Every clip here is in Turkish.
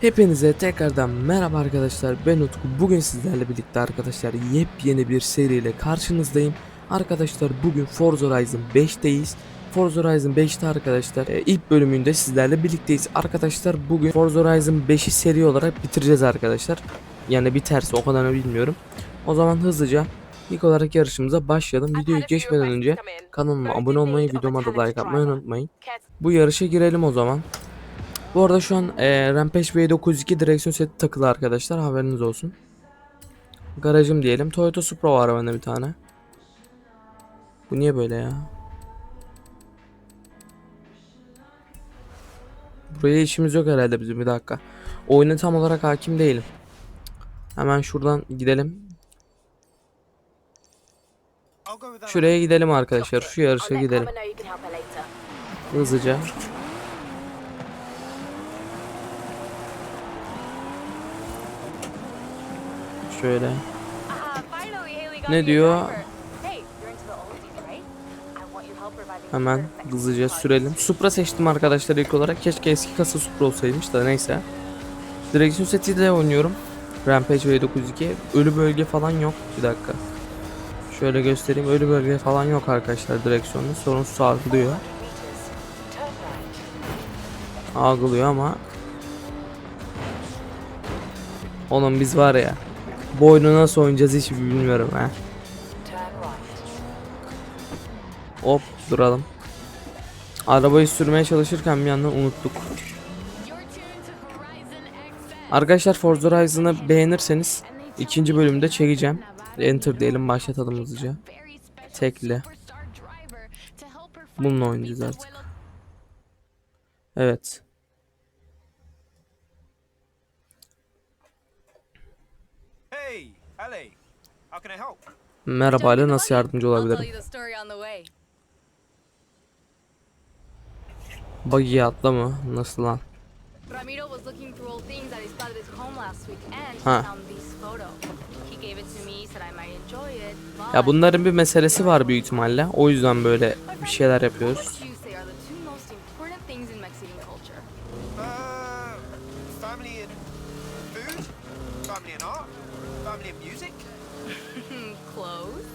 Hepinize tekrardan merhaba arkadaşlar. Ben Utku. Bugün sizlerle birlikte arkadaşlar yepyeni bir seriyle karşınızdayım. Arkadaşlar bugün Forza Horizon 5'teyiz Forza Horizon 5'te arkadaşlar e, ilk bölümünde sizlerle birlikteyiz. Arkadaşlar bugün Forza Horizon 5'i seri olarak bitireceğiz arkadaşlar. Yani biterse o kadarını bilmiyorum. O zaman hızlıca ilk olarak yarışımıza başlayalım. Videoyu geçmeden önce kanalıma abone olmayı videoma da like atmayı unutmayın. Bu yarışa girelim o zaman bu arada şu an e, Rampage V902 direksiyon seti takılı arkadaşlar haberiniz olsun. Garajım diyelim. Toyota Supra var bende bir tane. Bu niye böyle ya? Buraya işimiz yok herhalde bizim bir dakika. Oyuna tam olarak hakim değilim. Hemen şuradan gidelim. Şuraya gidelim arkadaşlar. Şu yarışa gidelim. Hızlıca. Şöyle. Ne diyor? Hemen hızlıca sürelim. Supra seçtim arkadaşlar ilk olarak. Keşke eski kasa Supra olsaymış da neyse. Direksiyon setiyle oynuyorum. Rampage V902. Ölü bölge falan yok. Bir dakika. Şöyle göstereyim. Ölü bölge falan yok arkadaşlar direksiyonda. Sorunsuz algılıyor. Algılıyor ama Oğlum biz var ya bu oyunu nasıl oynayacağız hiç bilmiyorum ha. Hop duralım. Arabayı sürmeye çalışırken bir yandan unuttuk. Arkadaşlar Forza Horizon'ı beğenirseniz ikinci bölümde çekeceğim. Enter diyelim başlatalım hızlıca. Tekli. Bununla oynayacağız artık. Evet. Hey, Ali. How can I help? Merhaba Ali nasıl yardımcı olabilirim? Buggy'ye atla mı? Nasıl lan? Ramiro was looking through old things at his padre's home last week and he Huh. found this photo. He gave it to me, said I might enjoy it, but Ya bunların bir meselesi var büyük ihtimalle. O yüzden böyle bir şeyler yapıyoruz. Food? Family and art? Family and music? Close.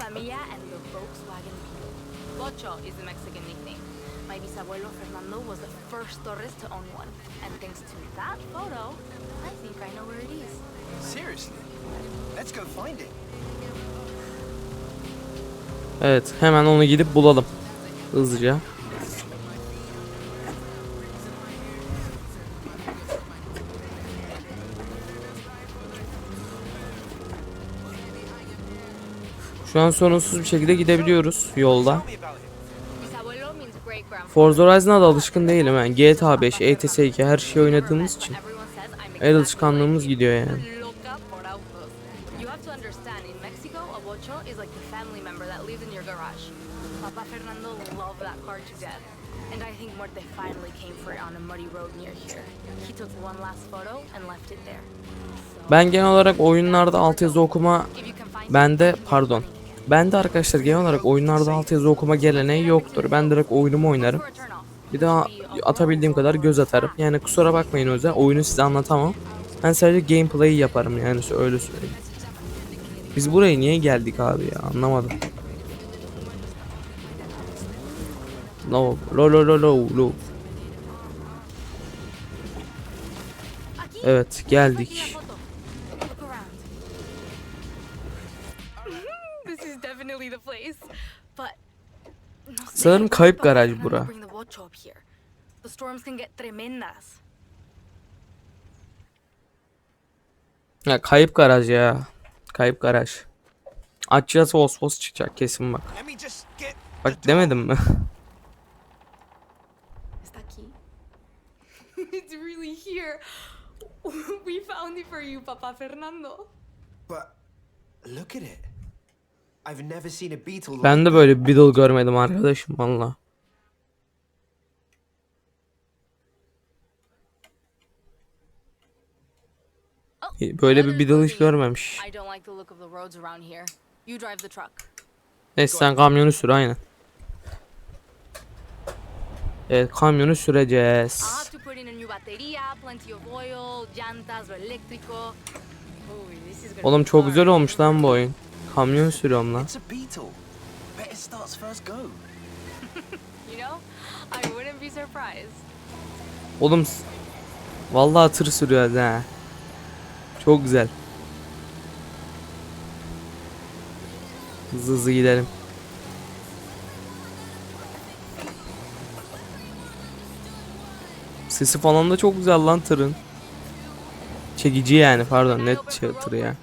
Familia and the Volkswagen Beetle. Bocho is the Mexican nickname. My bisabuelo Fernando was the first Torres to own one. And thanks to that photo, I think I know where it is. Seriously? Let's go find it. Evet hemen onu gidip bulalım. Hızlıca. Şu an sorunsuz bir şekilde gidebiliyoruz yolda. Forza Horizon'a da alışkın değilim yani. GTA 5, ETS 2 her şeyi oynadığımız için el alışkanlığımız gidiyor yani. Ben genel olarak oyunlarda altyazı okuma bende pardon. Bende arkadaşlar genel olarak oyunlarda altyazı okuma geleneği yoktur. Ben direkt oyunumu oynarım. Bir daha atabildiğim kadar göz atarım. Yani kusura bakmayın yüzden oyunu size anlatamam. Ben sadece gameplay'i yaparım yani öyle söyleyeyim. Biz buraya niye geldik abi ya anlamadım. No, lo lo lo lo lo. Evet geldik. Sanırım kayıp garaj bura. Ya kayıp garaj ya. Kayıp garaj. Açacağız vos vos çıkacak kesin bak. Bak demedim mi? İt's really here. we found it for you, Papa Fernando. But look at it. I've never seen a beetle like Ben de böyle Beetle görmedim arkadaşım valla. Böyle bir Beetle hiç görmemiş. Neyse sen kamyonu sür aynen. Evet kamyonu süreceğiz. Oğlum çok güzel olmuş lan bu oyun. Kamyon sürüyorum lan. It's a Beetle. Bet it starts first go. You know, I wouldn't be surprised. Oğlum vallahi tır sürüyor ha. Çok güzel. Hızlı hızlı gidelim. Sesi falan da çok güzel lan tırın. Çekici yani pardon net şey, tırı ya.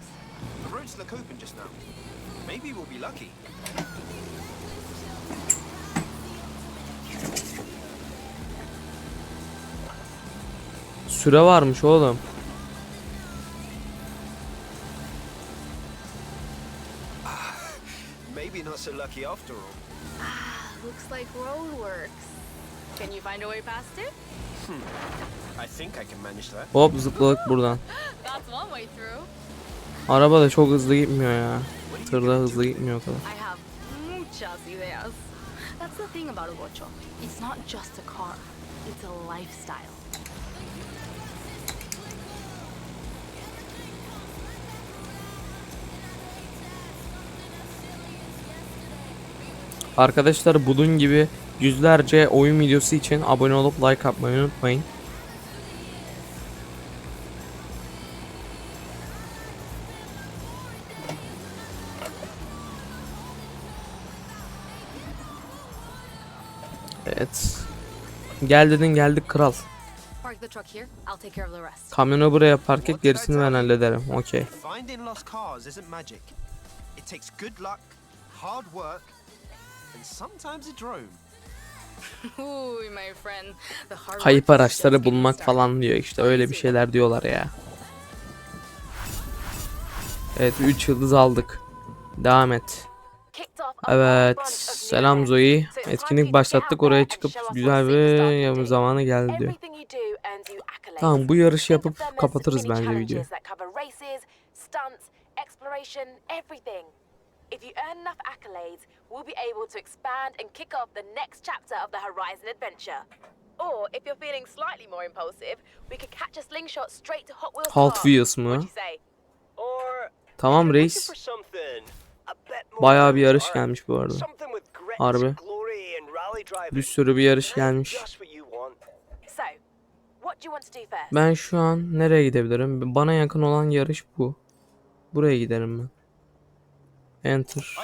Süre varmış oğlum. Maybe not so lucky after all. Looks like roadworks. Can you find a way past it? I think I can manage that. Hop zıpladık buradan. That's one way through. Araba da çok hızlı gitmiyor ya. Tırda hızlı gitmiyor o kadar. I have muchas ideas. That's the thing about a. It's not just a car. It's a lifestyle. Arkadaşlar bunun gibi yüzlerce oyun videosu için abone olup like atmayı unutmayın. Evet. Gel dedin geldik kral. Kamyonu buraya park et gerisini ben hallederim. Okey. And sometimes a drone. Ooh, my friend. The hard Kayıp araçları bulmak falan diyor işte öyle bir şeyler diyorlar ya. Evet 3 yıldız aldık. Devam et. Evet selam Zoe. Etkinlik başlattık oraya çıkıp güzel bir zamanı geldi diyor. Tamam bu yarışı yapıp kapatırız bence videoyu. If you earn enough accolades, we'll be able to expand and kick off the next chapter of the Horizon adventure. Or if you're feeling slightly more impulsive, we could catch a slingshot straight to Hot Wheels Hot Park. Wheels? Or Tamam reis. Bayağı bir yarış gelmiş bu arada. Harbi. Bir sürü bir yarış gelmiş. Ben şu an nereye gidebilirim? Bana yakın olan yarış bu. Buraya giderim ben. Enter.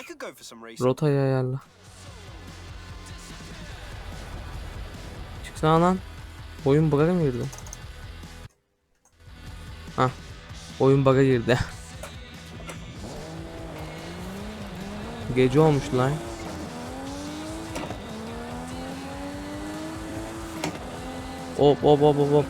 Rotayı ayarla. Çıksana lan. Oyun bug'a mı girdi? Hah. Oyun bug'a girdi. Gece olmuş lan. Hop hop hop hop hop.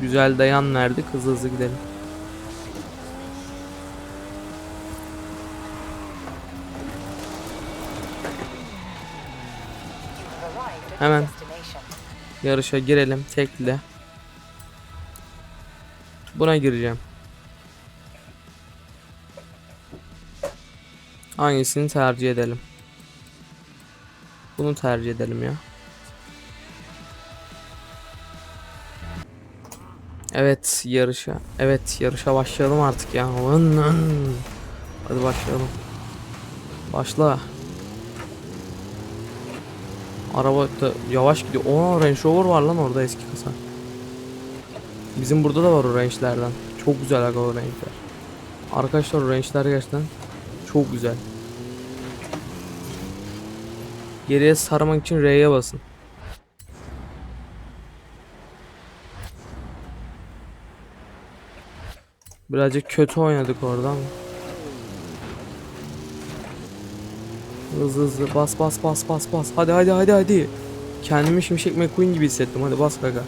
Güzel dayan nerede? Hızlı hızlı gidelim. Hemen. Yarışa girelim tekli. Buna gireceğim. Hangisini tercih edelim? Bunu tercih edelim ya. Evet yarışa. Evet yarışa başlayalım artık ya. Hadi başlayalım. Başla. Araba da yavaş gidiyor. Oo Range Rover var lan orada eski kasa. Bizim burada da var o range'lerden. Çok güzel aga o range'ler. Arkadaşlar o range'ler gerçekten çok güzel. Geriye sarmak için R'ye basın. Birazcık kötü oynadık orada ama. Hızlı hızlı bas bas bas bas bas. Hadi hadi hadi hadi. Kendimi Şimşek McQueen gibi hissettim. Hadi bas gaga.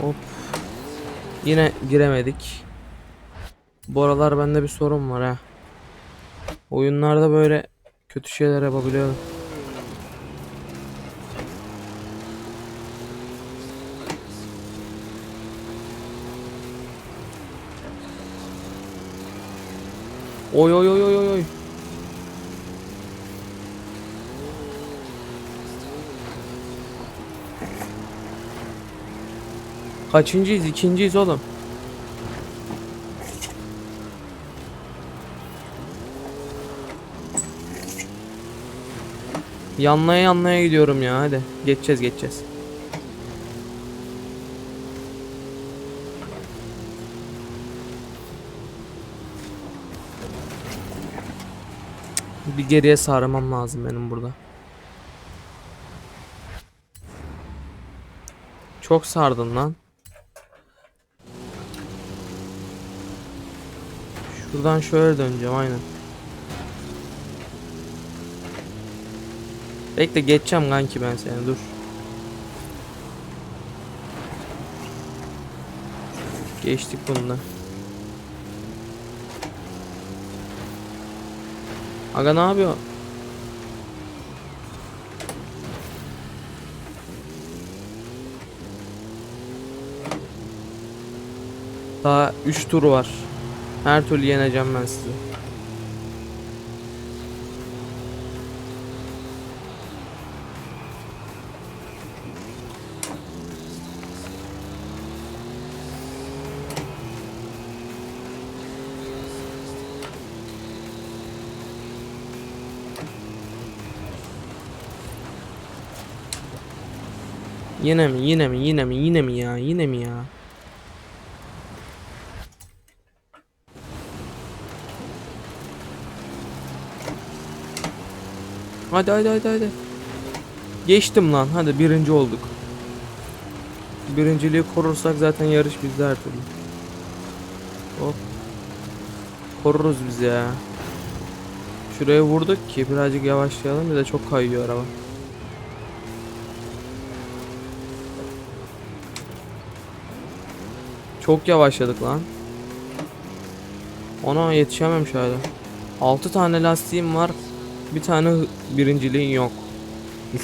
Hop. Yine giremedik. Bu aralar bende bir sorun var ha. Oyunlarda böyle kötü şeyler yapabiliyorum. Oy oy oy oy oy. Kaçıncıyız? İkinciyiz oğlum. Yanlaya yanlaya gidiyorum ya hadi. Geçeceğiz geçeceğiz. Bir geriye sarmam lazım benim burada. Çok sardın lan. Şuradan şöyle döneceğim aynen. Bekle geçeceğim kanki ben seni dur. Geçtik bunu Aga ne yapıyor? Daha 3 tur var. Her türlü yeneceğim ben sizi. Yine mi? Yine mi? Yine mi? Yine mi ya? Yine mi ya? Hadi hadi hadi hadi. Geçtim lan. Hadi birinci olduk. Birinciliği korursak zaten yarış bizde her türlü. Hop. Koruruz biz ya. Şuraya vurduk ki birazcık yavaşlayalım. Bir de çok kayıyor araba. Çok yavaşladık lan. Ona yetişemem şöyle. 6 tane lastiğim var. Bir tane birinciliğin yok.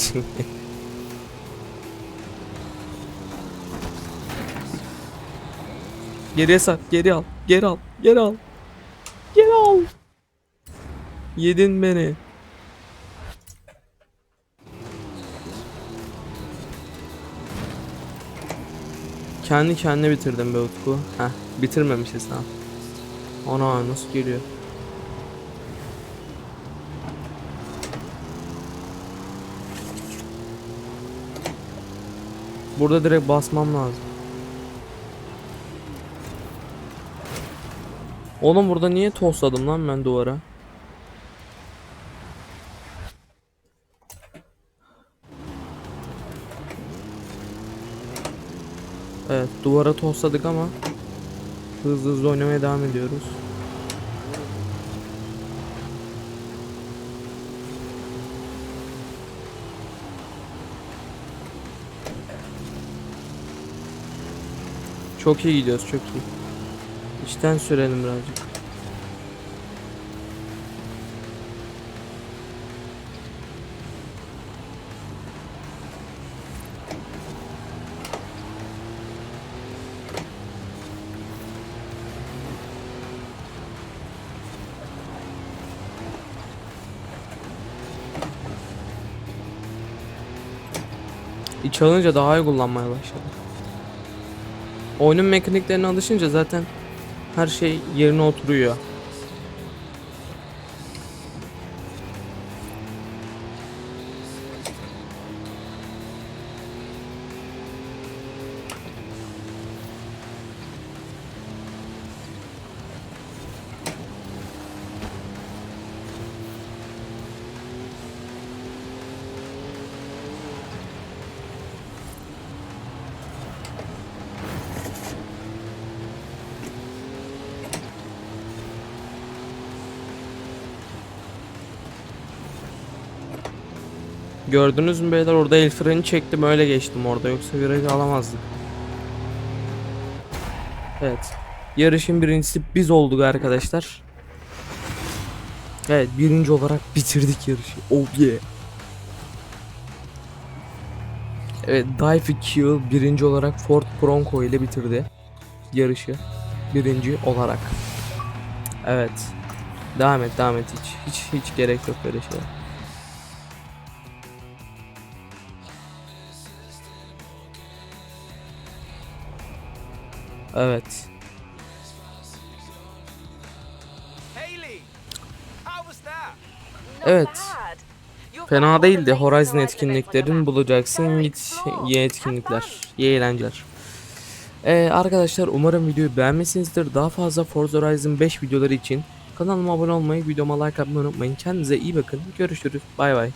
Geriye sar, geri al, geri al, geri al. Geri al. Yedin beni. Kendi kendine bitirdim be Utku. Heh, bitirmemişiz tamam. Ana nasıl geliyor? Burada direkt basmam lazım. Oğlum burada niye tosladım lan ben duvara? Evet duvara tosladık ama hızlı hızlı oynamaya devam ediyoruz. Çok iyi gidiyoruz çok iyi. İçten sürelim birazcık. İç alınca daha iyi kullanmaya başladım. Oyunun mekaniklerine alışınca zaten her şey yerine oturuyor. Gördünüz mü beyler orada el freni çektim öyle geçtim orada yoksa virajı alamazdık. Evet. Yarışın birincisi biz olduk arkadaşlar. Evet birinci olarak bitirdik yarışı. Oh yeah. Evet Dive Kill birinci olarak Ford Bronco ile bitirdi yarışı. Birinci olarak. Evet. Devam et devam et hiç hiç hiç gerek yok böyle şeye. Evet. Haley, how was that? Not Evet. Fena değildi. Horizon etkinliklerini bulacaksın. Git ye etkinlikler. Ye eğlenceler. Ee, arkadaşlar umarım videoyu beğenmişsinizdir. Daha fazla Forza Horizon 5 videoları için kanalıma abone olmayı, videoma like atmayı unutmayın. Kendinize iyi bakın. Görüşürüz. Bay bay.